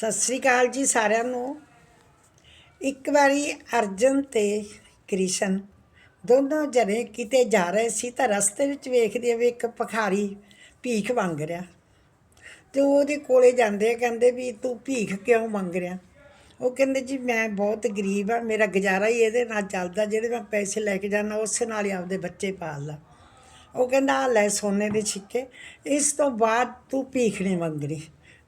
ਸਤਿ ਸ੍ਰੀ ਅਕਾਲ ਜੀ ਸਾਰਿਆਂ ਨੂੰ। ਇੱਕ ਵਾਰੀ ਅਰਜਨ ਤੇ ਕ੍ਰਿਸ਼ਨ ਦੋਨੋਂ ਜਣੇ ਕਿਤੇ ਜਾ ਰਹੇ ਸੀ ਤਾਂ ਰਸਤੇ ਵਿੱਚ ਵੇਖਦੇ ਵੀ ਇੱਕ ਭਖਾਰੀ ਭੀਖ ਮੰਗ ਰਿਹਾ। ਤੇ ਉਹਦੇ ਕੋਲੇ ਜਾਂਦੇ ਆ, ਕਹਿੰਦੇ ਵੀ ਤੂੰ ਭੀਖ ਕਿਉਂ ਮੰਗ ਰਿਹਾ? ਉਹ ਕਹਿੰਦੇ ਜੀ ਮੈਂ ਬਹੁਤ ਗਰੀਬ ਆ, ਮੇਰਾ ਗੁਜ਼ਾਰਾ ਹੀ ਇਹਦੇ ਨਾਲ ਚੱਲਦਾ, ਜਿਹੜੇ ਮੈਂ ਪੈਸੇ ਲੈ ਕੇ ਜਾਂਦਾ ਉਸੇ ਨਾਲ ਹੀ ਆਪਦੇ ਬੱਚੇ ਪਾਲਦਾ ਉਹ ਕਹਿੰਦਾ ਆਹ ਲੈ ਸੋਨੇ ਦੇ ਛਿੱਕੇ, ਇਸ ਤੋਂ ਬਾਅਦ ਤੂੰ ਭੀਖ ਨਹੀਂ ਮੰਗਣੀ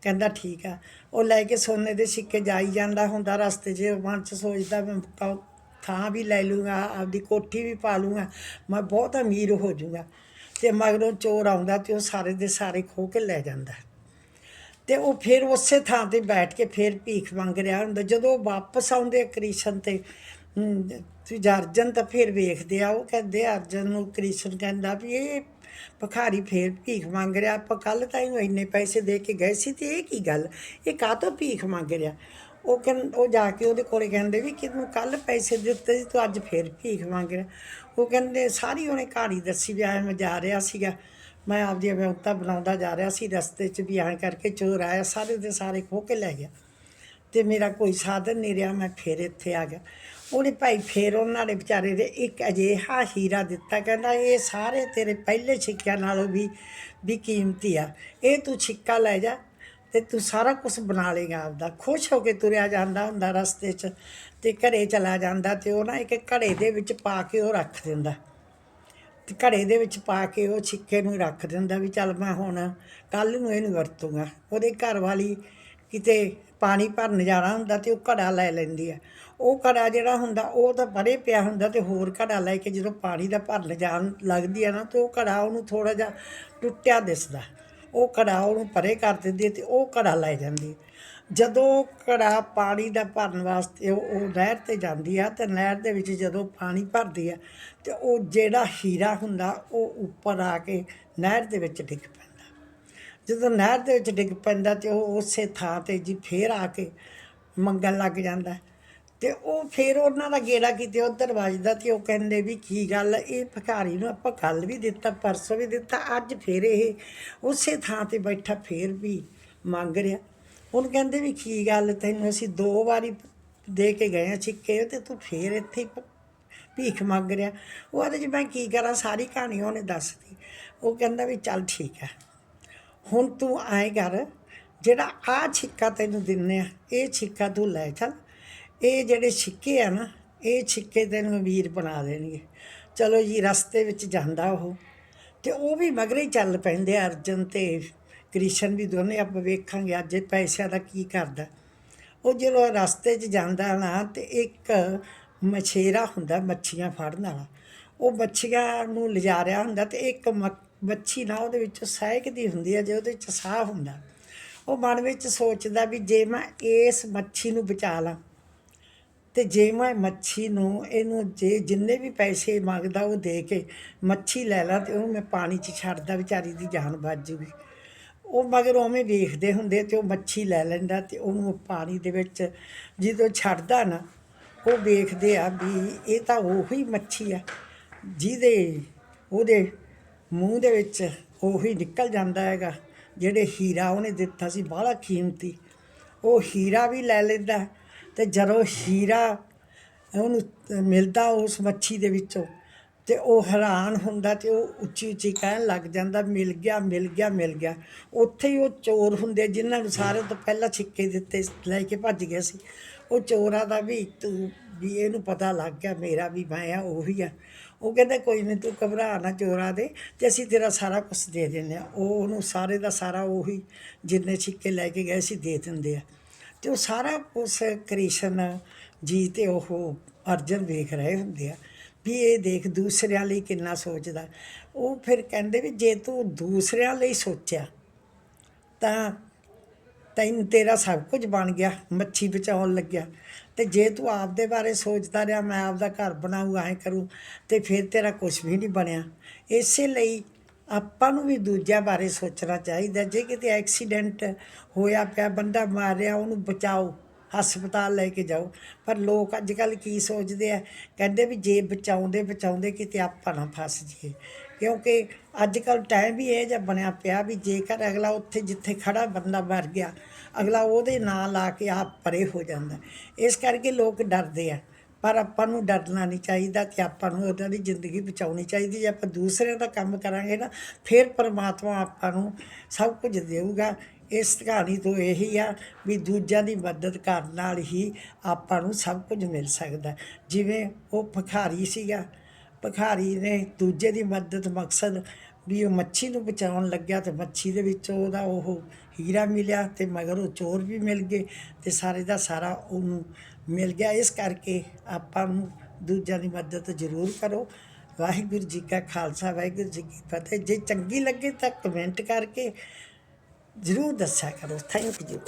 ਕਹਿੰਦਾ ਠੀਕ ਆ। ਉਹ ਲੈ ਕੇ ਸੋਨੇ ਦੇ ਸਿੱਕੇ ਜਾਈ ਜਾਂਦਾ ਹੁੰਦਾ, ਰਸਤੇ 'ਚ ਮਨ 'ਚ ਸੋਚਦਾ ਮੈਂ ਕ- ਥਾਂ ਵੀ ਲੈ ਲੂੰਗਾ, ਆਪਦੀ ਕੋਠੀ ਵੀ ਪਾ ਲੂੰਗਾ, ਮੈਂ ਬਹੁਤ ਅਮੀਰ ਹੋ ਜਾਊਂਗਾ। ਤੇ ਮਗਰੋਂ ਚੋਰ ਆਉਂਦਾ ਤੇ ਉਹ ਸਾਰੇ ਦੇ ਸਾਰੇ ਖੋ ਕੇ ਲੈ ਜਾਂਦਾ। ਤੇ ਉਹ ਫਿਰ ਉਸੇ ਥਾਂ ਤੇ ਬੈਠ ਕੇ ਫਿਰ ਭੀਖ ਮੰਗ ਰਿਹਾ ਹੁੰਦਾ। ਜਦੋਂ ਉਹ ਵਾਪਸ ਆਉਂਦੇ ਆ ਕ੍ਰਿਸ਼ਨ ਤੇ ਹਮ, ਅਰਜਨ ਤਾਂ ਫਿਰ ਵੇਖਦੇ ਆ ਉਹ ਕਹਿੰਦੇ ਅਰਜਨ ਨੂੰ ਕ੍ਰਿਸ਼ਨ ਕਹਿੰਦਾ ਵੀ ਇਹ ਭਿਖਾਰੀ ਫੇਰ ਭੀਖ ਮੰਗ ਰਿਹਾ ਆਪਾਂ ਕੱਲ ਤਾਂ ਇਹਨੂੰ ਇੰਨੇ ਪੈਸੇ ਦੇ ਕੇ ਗਏ ਸੀ ਤੇ ਇਹ ਕੀ ਗੱਲ? ਇਹ ਕਾਹਤੋਂ ਭੀਖ ਮੰਗ ਰਿਹਾ? ਉਹ ਕਹਿੰਦਾ ਉਹ ਜਾ ਕੇ ਉਹਦੇ ਕੋਲੇ ਕਹਿੰਦੇ ਵੀ ਕਿ ਤੂੰ ਕੱਲ ਪੈਸੇ ਦਿੱਤੇ ਸੀ ਤੂੰ ਅੱਜ ਫੇਰ ਭੀਖ ਮੰਗ ਰਿਹਾ। ਉਹ ਕਹਿੰਦੇ ਸਾਰੀ ਉਹਨੇ ਕਹਾਣੀ ਦੱਸੀ ਵੀ ਐਂ ਮੈਂ ਜਾ ਰਿਹਾ ਸੀਗਾ। ਮੈਂ ਆਪਦੀ ਵਿਉਂਤਾ ਬਣਾਉਂਦਾ ਜਾ ਰਿਹਾ ਸੀ ਰਸਤੇ 'ਚ ਵੀ ਐਂ ਕਰਕੇ ਚੋਰ ਆਇਆ ਸਾਰੇ ਦੇ ਸਾਰੇ ਖੋਹ ਕੇ ਲੈ ਗਿਆ। ਤੇ ਮੇਰਾ ਕੋਈ ਸਾਧਨ ਨਹੀਂ ਰਿਹਾ ਮੈਂ ਫੇਰ ਇੱਥੇ ਆ ਗਿਆ। ਉਹਨੇ ਭਾਈ ਫੇਰ ਉਹਨਾਂ ਨੇ ਵਿਚਾਰੇ ਦੇ ਇੱਕ ਅਜਿਹਾ ਹੀਰਾ ਦਿੱਤਾ, ਕਹਿੰਦਾ ਇਹ ਸਾਰੇ ਤੇਰੇ ਪਹਿਲੇ ਸਿੱਕਿਆਂ ਨਾਲੋਂ ਵੀ ਵੀ ਕੀਮਤੀ ਆ। ਇਹ ਤੂੰ ਸਿੱਕਾ ਲੈ ਜਾ ਤੇ ਤੂੰ ਸਾਰਾ ਕੁਝ ਬਣਾ ਲੇਗਾ ਆਪਦਾ। ਖੁਸ਼ ਹੋ ਕੇ ਤੁਰਿਆ ਜਾਂਦਾ ਹੁੰਦਾ ਰਸਤੇ 'ਚ ਤੇ ਘਰੇ ਚਲਾ ਜਾਂਦਾ ਤੇ ਉਹ ਨਾ ਇੱਕ ਘੜੇ ਦੇ ਵਿੱਚ ਪਾ ਕੇ ਉਹ ਰੱਖ ਦਿੰਦਾ। ਤੇ ਘੜੇ ਦੇ ਵਿੱਚ ਪਾ ਕੇ ਉਹ ਛਿੱਕੇ ਨੂੰ ਰੱਖ ਦਿੰਦਾ ਵੀ ਚੱਲ ਮੈਂ ਹੁਣ ਕੱਲ ਨੂੰ ਇਹਨੂੰ ਵਰਤੂੰਗਾ। ਉਹਦੇ ਘਰ ਵਾਲੀ ਕਿਤੇ ਪਾਣੀ ਭਰਨ ਜਾਣਾ ਹੁੰਦਾ ਤੇ ਉਹ ਘੜਾ ਲੈ ਲੈਂਦੀ ਆ। ਉਹ ਘੜਾ ਜਿਹੜਾ ਹੁੰਦਾ, ਉਹ ਤਾਂ ਪਰੇ ਪਿਆ ਹੁੰਦਾ ਤੇ ਹੋਰ ਘੜਾ ਲੈ ਕੇ ਜਦੋਂ ਪਾਣੀ ਦਾ ਭਰਨ ਜਾਣ ਲੱਗਦੀ ਆ ਨਾ, ਤੇ ਉਹ ਘੜਾ ਉਹਨੂੰ ਥੋੜਾ ਜਿਹਾ ਟੁੱਟਿਆ ਦਿਸਦਾ। ਉਹ ਘੜਾ ਉਹਨੂੰ ਪਰੇ ਕਰ ਦਿੰਦੀ ਹੈ ਤੇ ਉਹ ਘੜਾ ਲੈ ਜਾਂਦੀ ਜਦੋਂ ਘੜਾ ਪਾਣੀ ਦਾ ਭਰਨ ਵਾਸਤੇ ਉਹ ਉਹ ਨਹਿਰ ਤੇ ਜਾਂਦੀ ਆ ਤੇ ਨਹਿਰ ਦੇ ਵਿੱਚ ਜਦੋਂ ਪਾਣੀ ਭਰਦੀ ਆ ਤੇ ਉਹ ਜਿਹੜਾ ਹੀਰਾ ਹੁੰਦਾ, ਉਹ ਉੱਪਰ ਆ ਕੇ ਨਹਿਰ ਦੇ ਵਿੱਚ ਡਿੱਗ ਪੈਂਦਾ। ਜਦੋਂ ਨਹਿਰ ਦੇ ਵਿੱਚ ਡਿੱਗ ਪੈਂਦਾ ਤੇ ਉਹ ਉਸੇ ਥਾਂ ਤੇ ਜੀ ਫੇਰ ਆ ਕੇ ਮੰਗਣ ਲੱਗ ਜਾਂਦਾ। ਤੇ ਉਹ ਫੇਰ ਉਹਨਾਂ ਦਾ ਗੇੜਾ ਕਿਤੇ ਉਧਰ ਵੱਜਦਾ ਤੇ ਉਹ ਕਹਿੰਦੇ ਵੀ ਕੀ ਗੱਲ, ਇਹ ਭਿਖਾਰੀ ਨੂੰ ਆਪਾਂ ਕੱਲ ਵੀ ਦਿੱਤਾ, ਪਰਸੋਂ ਵੀ ਦਿੱਤਾ, ਅੱਜ ਫੇਰ ਇਹ ਉਸੇ ਥਾਂ ਤੇ ਬੈਠਾ ਫੇਰ ਵੀ ਮੰਗ ਰਿਹਾ। ਉਹਨੂੰ ਕਹਿੰਦੇ ਵੀ ਕੀ ਗੱਲ, ਤੈਨੂੰ ਅਸੀਂ ਦੋ ਵਾਰੀ ਦੇ ਕੇ ਗਏ ਆ ਛਿੱਕੇ ਤੇ ਤੂੰ ਫੇਰ ਇੱਥੇ ਹੀ ਭੀਖ ਮੰਗ ਰਿਹਾ। ਉਹ ਆਦੇ ਜੀ ਮੈਂ ਕੀ ਕਰਾਂ, ਸਾਰੀ ਕਹਾਣੀ ਉਹਨੇ ਦੱਸਦੀ ਉਹ ਕਹਿੰਦਾ ਵੀ ਚੱਲ ਠੀਕ ਹੈ। ਹੁਣ ਤੂੰ ਆਏ ਕਰ, ਜਿਹੜਾ ਆ ਛਿੱਕਾ ਤੈਨੂੰ ਦਿੰਨੇ ਆ, ਇਹ ਛਿੱਕਾ ਤੂੰ ਲੈ ਚੱਲ। ਇਹ ਜਿਹੜੇ ਛਿੱਕੇ ਆ ਨਾ, ਇਹ ਛਿੱਕੇ ਤੈਨੂੰ ਵੀਰ ਬਣਾ ਦੇਣਗੇ। ਚਲੋ ਜੀ, ਰਸਤੇ ਵਿੱਚ ਜਾਂਦਾ ਉਹ, ਤੇ ਉਹ ਵੀ ਮਗਰੇ ਹੀ ਚੱਲ ਪੈਂਦੇ ਆ ਅਰਜਨ ਤੇ ਕ੍ਰਿਸ਼ਨ ਵੀ ਦੋਨੇ ਆਪਾਂ ਵੇਖਾਂਗੇ ਅੱਜ ਪੈਸਿਆਂ ਦਾ ਕੀ ਕਰਦਾ। ਉਹ ਜਦੋਂ ਰਸਤੇ 'ਚ ਜਾਂਦਾ ਨਾ, ਤੇ ਇੱਕ ਮਛੇਰਾ ਹੁੰਦਾ ਮੱਛੀਆਂ ਫੜਨ ਵਾਲਾ। ਉਹ ਮੱਛੀਆਂ ਨੂੰ ਲਿਜਾ ਰਿਹਾ ਹੁੰਦਾ ਤੇ ਇੱਕ ਮ- ਮੱਛੀ ਨਾ ਉਹਦੇ ਵਿੱਚ ਸਹਿਕਦੀ ਹੁੰਦੀ ਹੈ ਜੇ ਉਹਦੇ ਵਿੱਚ ਸਾਹ ਹੁੰਦਾ। ਉਹ ਮਨ ਵਿੱਚ ਸੋਚਦਾ ਵੀ ਜੇ ਮੈਂ ਇਸ ਮੱਛੀ ਨੂੰ ਬਚਾ ਲਾਂ, ਤੇ ਜੇ ਮੈਂ ਮੱਛੀ ਨੂੰ ਇਹਨੂੰ ਜੇ ਜਿੰਨੇ ਵੀ ਪੈਸੇ ਮੰਗਦਾ ਉਹ ਦੇ ਕੇ ਮੱਛੀ ਲੈ ਲਾਂ ਤੇ ਉਹ ਮੈਂ ਪਾਣੀ 'ਚ ਛੱਡਦਾ, ਵਿਚਾਰੀ ਦੀ ਜਾਨ ਬਚ ਜੂਗੀ। ਉਹ ਮਗਰ ਉਵੇਂ ਵੇਖਦੇ ਹੁੰਦੇ ਤੇ ਉਹ ਮੱਛੀ ਲੈ ਲੈਂਦਾ ਤੇ ਉਹਨੂੰ ਪਾਣੀ ਦੇ ਵਿੱਚ ਜਦੋਂ ਛੱਡਦਾ ਨਾ, ਉਹ ਵੇਖਦੇ ਆ ਵੀ ਇਹ ਤਾਂ ਉਹੀ ਮੱਛੀ ਆ, ਜਿਹਦੇ, ਉਹਦੇ ਮੂੰਹ ਦੇ ਵਿੱਚ ਉਹੀ ਨਿਕਲ ਜਾਂਦਾ ਹੈਗਾ, ਜਿਹੜੇ ਹੀਰਾ ਉਹਨੇ ਦਿੱਤਾ ਸੀ, ਬਾਹਲਾ ਕੀਮਤੀ। ਉਹ ਹੀਰਾ ਵੀ ਲੈ ਲੈਂਦਾ ਤੇ ਜਦੋਂ ਹੀਰਾ ਉਹਨੂੰ ਮਿਲਦਾ ਉਸ ਮੱਛੀ ਦੇ ਵਿੱਚੋਂ ਤੇ ਉਹ ਹੈਰਾਨ ਹੁੰਦਾ ਤੇ ਉਹ ਉੱਚੀ ਉੱਚੀ ਕਹਿਣ ਲੱਗ ਜਾਂਦਾ, ਮਿਲ ਗਿਆ ਮਿਲ ਗਿਆ ਮਿਲ ਗਿਆ। ਉੱਥੇ ਹੀ ਉਹ ਚੋਰ ਹੁੰਦੇ ਜਿਨ੍ਹਾਂ ਨੂੰ ਸਾਰੇ ਤੋਂ ਪਹਿਲਾਂ ਛਿੱਕੇ ਦਿੱਤੇ, ਲੈ ਕੇ ਭੱਜ ਗਏ ਸੀ। ਉਹ ਚੋਰਾਂ ਦਾ ਵੀ ਤੂੰ ਵੀ ਇਹਨੂੰ ਪਤਾ ਲੱਗ ਗਿਆ, ਮੇਰਾ ਵੀ ਮੈਂ ਆ, ਉਹੀ ਆ। ਉਹ ਕਹਿੰਦਾ ਕੋਈ ਨਹੀਂ ਤੂੰ ਘਬਰਾ ਨਾ ਚੋਰਾ ਦੇ ਤੇ ਅਸੀਂ ਤੇਰਾ ਸਾਰਾ ਕੁਝ ਦੇ ਦਿੰਦੇ ਆ ਉਹ ਉਹਨੂੰ ਸਾਰੇ ਦਾ ਸਾਰਾ ਉਹੀ ਜਿੰਨੇ ਛਿੱਕੇ ਲੈ ਕੇ ਗਏ ਸੀ ਦੇ ਦਿੰਦੇ ਆ ਤੇ ਉਹ ਸਾਰਾ ਉਸ ਕ੍ਰਿਸ਼ਨ ਜੀ ਤੇ ਉਹ ਅਰਜਨ ਵੇਖ ਰਹੇ ਹੁੰਦੇ ਆ ਵੀ ਇਹ ਦੇਖ ਦੂਸਰਿਆਂ ਲਈ ਕਿੰਨਾ ਸੋਚਦਾ। ਉਹ ਫਿਰ ਕਹਿੰਦੇ ਵੀ ਜੇ ਤੂੰ ਦੂਸਰਿਆਂ ਲਈ ਸੋਚਿਆ ਤਾਂ ਤੈਨੂੰ ਤੇਰਾ ਸਭ ਕੁਝ ਬਣ ਗਿਆ, ਮੱਛੀ ਬਚਾਉਣ ਲੱਗਿਆ। ਤੇ ਜੇ ਤੂੰ ਆਪਦੇ ਬਾਰੇ ਸੋਚਦਾ ਰਿਹਾ, ਮੈਂ ਆਪਦਾ ਘਰ ਬਣਾਊ, ਐਂ ਕਰੂੰ, ਤੇ ਫਿਰ ਤੇਰਾ ਕੁਝ ਵੀ ਨਹੀਂ ਬਣਿਆ। ਇਸੇ ਲਈ ਆਪਾਂ ਨੂੰ ਵੀ ਦੂਜਿਆਂ ਬਾਰੇ ਸੋਚਣਾ ਚਾਹੀਦਾ, ਜੇ ਕਿਤੇ ਐਕਸੀਡੈਂਟ ਹੋਇਆ ਪਿਆ, ਬੰਦਾ ਮਾਰਿਆ, ਉਹਨੂੰ ਬਚਾਓ। ਹਸਪਤਾਲ ਲੈ ਕੇ ਜਾਓ। ਪਰ ਲੋਕ ਅੱਜ ਕੱਲ ਕੀ ਸੋਚਦੇ ਆ? ਕਹਿੰਦੇ ਵੀ ਜੇ ਬਚਾਉਂਦੇ ਬਚਾਉਂਦੇ ਕਿਤੇ ਆਪਾਂ ਨਾ ਫਸ ਜਾਈਏ। ਕਿਉਂਕਿ ਅੱਜ ਕੱਲ ਟਾਈਮ ਵੀ ਇਹ ਜਿਹਾ ਬਣਿਆ ਪਿਆ ਵੀ ਜੇਕਰ ਅਗਲਾ ਉੱਥੇ ਜਿੱਥੇ ਖੜਾ ਬੰਦਾ ਮਰ ਗਿਆ, ਅਗਲਾ ਉਹਦੇ ਨਾਂ ਲਾ ਕੇ ਆਪ ਪਰੇ ਹੋ ਜਾਂਦਾ। ਇਸ ਕਰਕੇ ਲੋਕ ਡਰਦੇ ਆ। ਪਰ ਆਪਾਂ ਨੂੰ ਡਰਨਾ ਨਹੀਂ ਚਾਹੀਦਾ ਤੇ ਆਪਾਂ ਨੂੰ ਉਹਨਾਂ ਦੀ ਜ਼ਿੰਦਗੀ ਬਚਾਉਣੀ ਚਾਹੀਦੀ। ਜੇ ਆਪਾਂ ਦੂਸਰਿਆਂ ਦਾ ਕੰਮ ਕਰਾਂਗੇ ਨਾ, ਫਿਰ ਪਰਮਾਤਮਾ ਆਪਾਂ ਨੂੰ ਸਭ ਕੁਝ ਦੇਊਗਾ। ਇਸ ਕਹਾਣੀ ਤੋਂ ਇਹੀ ਆ ਵੀ ਦੂਜਿਆਂ ਦੀ ਮਦਦ ਕਰਨ ਨਾਲ ਹੀ ਆਪਾਂ ਨੂੰ ਸਭ ਕੁਝ ਮਿਲ ਸਕਦਾ। ਜਿਵੇਂ ਉਹ ਭਿਖਾਰੀ ਸੀਗਾ। ਭਿਖਾਰੀ ਨੇ ਦੂਜੇ ਦੀ ਮਦਦ ਮਕਸਦ ਵੀ ਉਹ ਮੱਛੀ ਨੂੰ ਬਚਾਉਣ ਲੱਗਿਆ ਤੇ ਮੱਛੀ ਦੇ ਵਿੱਚੋਂ ਉਹਦਾ ਉਹ ਹੀਰਾ ਮਿਲਿਆ ਤੇ ਮਗਰ ਉਹ ਚੋਰ ਵੀ ਮਿਲ ਗਏ ਤੇ ਸਾਰੇ ਦਾ ਸਾਰਾ ਉਹਨੂੰ ਮਿਲ ਗਿਆ। ਇਸ ਕਰਕੇ ਆਪਾਂ ਨੂੰ ਦੂਜਿਆਂ ਦੀ ਮਦਦ ਜ਼ਰੂਰ ਕਰੋ। ਵਾਹਿਗੁਰੂ ਜੀ ਕਾ ਖਾਲਸਾ, ਵਾਹਿਗੁਰੂ ਜੀ ਕੀ ਫਤਿਹ। ਜੇ ਚੰਗੀ ਲੱਗੇ ਤਾਂ ਕਮੈਂਟ ਕਰਕੇ ਜ਼ਰੂਰ ਦੱਸਿਆ ਕਰੋ ਥੈਂਕ ਯੂ